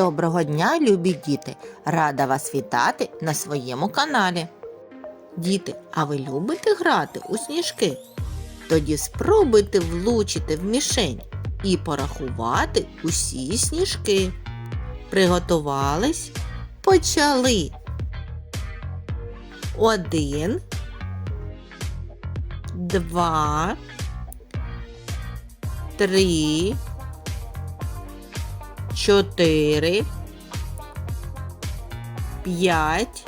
Доброго дня, любі діти! Рада вас вітати на своєму каналі. Діти, а ви любите грати у сніжки? Тоді спробуйте влучити в мішень і порахувати усі сніжки. Приготувались? Почали. Один, два, три, чотири, п'ять,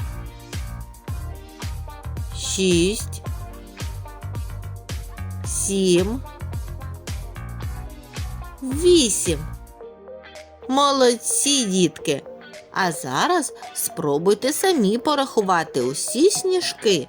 шість, сім, вісім. Молодці, дітки! А зараз спробуйте самі порахувати усі сніжки.